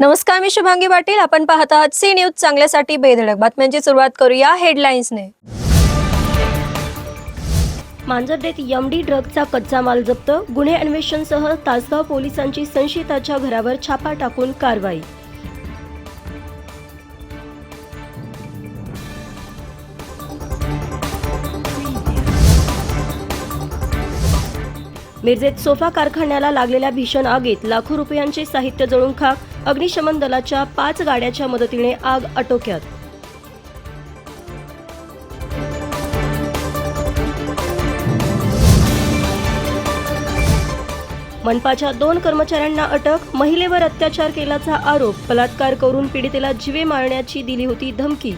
नमस्कार मी शुभांगी पाटील. आपण पाहत आहात सी न्यूज चांगल्यासाठी बेधडक बातम्यांची सुरुवात करूया हेडलाईन्सने मांजरदेत यमडी ड्रगचा कच्चा माल जप्त गुन्हे अन्वेषणसह तासगाव पोलिसांची संशयिताच्या घरावर छापा टाकून कारवाई. मिरजेत सोफा कारखान्याला लागलेल्या भीषण आगीत लाखो रुपयांचे साहित्य जळून खाक अग्निशमन दलाच्या पाच गाड्याच्या मदतीने आग आटोक्यात. मनपाच्या दोन कर्मचाऱ्यांना अटक महिलेवर अत्याचार केल्याचा आरोप बलात्कार करून पीडितेला जीवे मारण्याची दिली होती धमकी.